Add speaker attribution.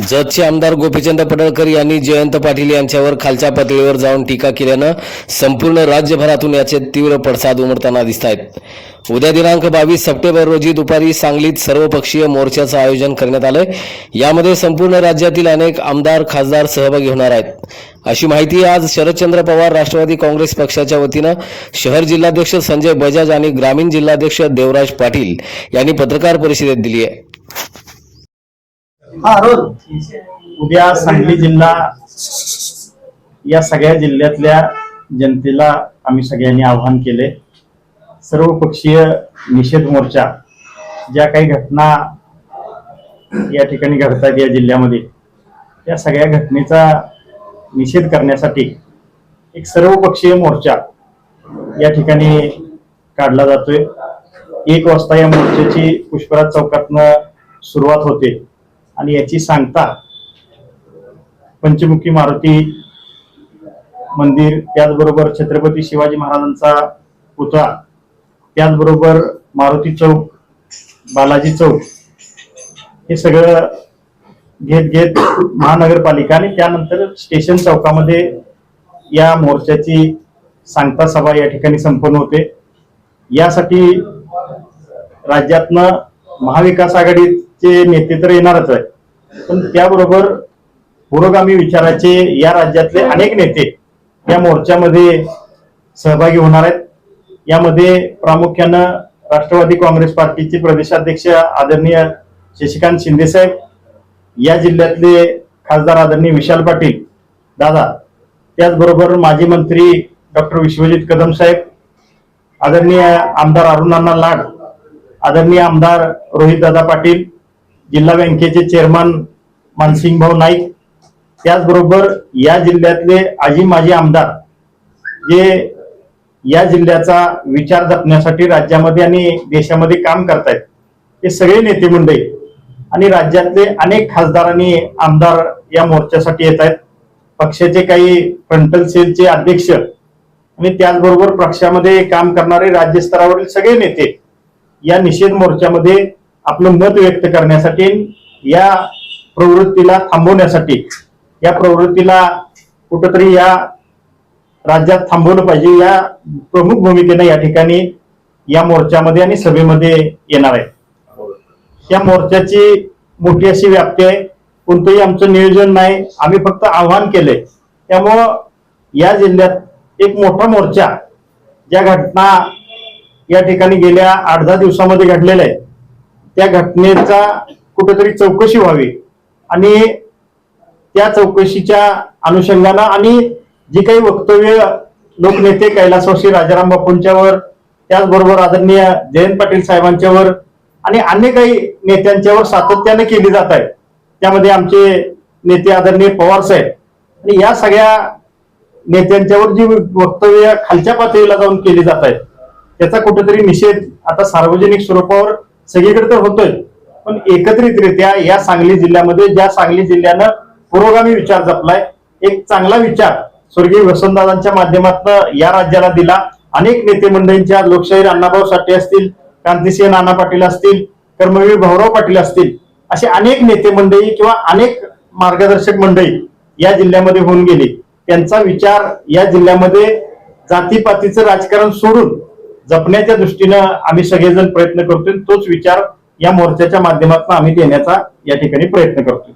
Speaker 1: जतचे आमदार गोपीचंद पडळकर यांनी जयंत पाटील यांच्यावर खालच्या पातळीवर जाऊन टीका केल्यानं संपूर्ण राज्यभरातून याचे तीव्र पडसाद उमटताना दिसत आहेत उद्या दिनांक बावीस सप्टेंबर रोजी दुपारी सांगलीत सर्वपक्षीय मोर्चाचं आयोजन करण्यात आलंय. यामध्ये संपूर्ण राज्यातील अनेक आमदार खासदार सहभागी होणार आहेत. अशी माहिती आज शरदचंद्र पवार राष्ट्रवादी काँग्रेस पक्षाच्या वतीनं शहर जिल्हाध्यक्ष संजय बजाज आणि ग्रामीण जिल्हाध्यक्ष देवराज पाटील यांनी पत्रकार परिषदेत दिली आहे.
Speaker 2: हा रोज. उद्या सांगली जिल्हा या सगळ्या जिल्ह्यातल्या जनतेला आम्ही सगळ्यांनी आव्हान केले. सर्व पक्षीय निषेध मोर्चा ज्या काही घटना या ठिकाणी घडतात या जिल्ह्यामध्ये त्या सगळ्या घटनेचा निषेध करण्यासाठी एक सर्वपक्षीय मोर्चा या ठिकाणी काढला जातोय. एक वाजता या मोर्चाची पुष्पराज चौकातनं सुरुवात होते. आणि याची सांगता पंचमुखी मारुती मंदिर त्याचबरोबर छत्रपती शिवाजी महाराजांचा पुतळा त्याचबरोबर मारुती चौक बालाजी चौक हे सगळं घेत घेत महानगरपालिका आणि त्यानंतर स्टेशन चौकामध्ये या मोर्चाची सांगता सभा या ठिकाणी संपन्न होते. यासाठी राज्यातनं महाविकास आघाडीत चे नेते तर येणारच आहे पण त्याबरोबर पुरोगामी विचाराचे या राज्यातले अनेक नेते या मोर्चामध्ये सहभागी होणार आहेत. यामध्ये प्रामुख्यानं राष्ट्रवादी काँग्रेस पार्टीचे प्रदेशाध्यक्ष आदरणीय शशिकांत शिंदेसाहेब या जिल्ह्यातले खासदार आदरणीय विशाल पाटील दादा त्याचबरोबर माजी मंत्री डॉक्टर विश्वजित कदम साहेब आदरणीय आमदार अरुणांना लाड आदरणीय आमदार रोहितदादा पाटील जिल्हा बँकेचे चेअरमन मानसिंग भाऊ नाईक त्याचबरोबर या जिल्ह्यातले आजी माजी आमदार जे या जिल्ह्याचा विचार जपण्यासाठी राज्यामध्ये आणि देशामध्ये काम करतायत हे सगळे नेते मंडळी आणि राज्यातले अनेक खासदार आणि आमदार या मोर्चासाठी येत आहेत पक्षाचे काही फ्रंटल सेलचे अध्यक्ष आणि त्याचबरोबर पक्षामध्ये काम करणारे राज्यस्तरावरील सगळे नेते या निषेध मोर्चामध्ये आपलं मत व्यक्त करण्यासाठी या प्रवृत्तीला थांबवण्यासाठी या प्रवृत्तीला कुठंतरी या राज्यात थांबवलं पाहिजे या प्रमुख भूमिकेने या ठिकाणी या मोर्चामध्ये आणि सभेमध्ये येणार आहे. या मोर्चाची मोठी अशी व्याप्ती आहे. कोणतंही आमचं नियोजन नाही. आम्ही फक्त आव्हान केलंय. त्यामुळं या जिल्ह्यात एक मोठा मोर्चा ज्या घटना या ठिकाणी गेल्या आठ दहा दिवसामध्ये घडलेल्या आहेत. त्या घटनेचा कुठेतरी चौकशी व्हावी. आणि त्या चौकशीच्या अनुषंगानं आणि जी काही वक्तव्य लोकनेते कैलासवासी राजाराम बापूंच्यावर त्याचबरोबर आदरणीय जयंत पाटील साहेबांच्यावर आणि अन्य काही नेत्यांच्यावर सातत्याने केली जात आहे. त्यामध्ये आमचे नेते आदरणीय पवार साहेब. आणि या सगळ्या नेत्यांच्यावर जी वक्तव्य खालच्या पातळीला जाऊन केली जात आहेत त्याचा कुठेतरी निषेध आता सार्वजनिक स्वरूपावर सगळीकडे तर होतोय. पण एकत्रितरित्या या सांगली जिल्ह्यामध्ये ज्या सांगली जिल्ह्यानं पुरोगामी विचार जपलाय एक चांगला विचार स्वर्गीय वसंतदादांच्या माध्यमातून या राज्याला दिला. अनेक नेते मंडळींच्या लोकशाहीर अण्णाभाऊ साठे असतील क्रांतिसिंह नाना पाटील असतील कर्मवीर भाऊराव पाटील असतील असे अनेक नेते मंडळी किंवा अनेक मार्गदर्शक मंडळी या जिल्ह्यामध्ये होऊन गेली. त्यांचा विचार या जिल्ह्यामध्ये जातीपातीचं राजकारण सोडून जपण्याच्या दृष्टीनं आम्ही सगळेजण प्रयत्न करतोय तोच विचार या मोर्चाच्या माध्यमातून आम्ही देण्याचा या ठिकाणी प्रयत्न करतोय.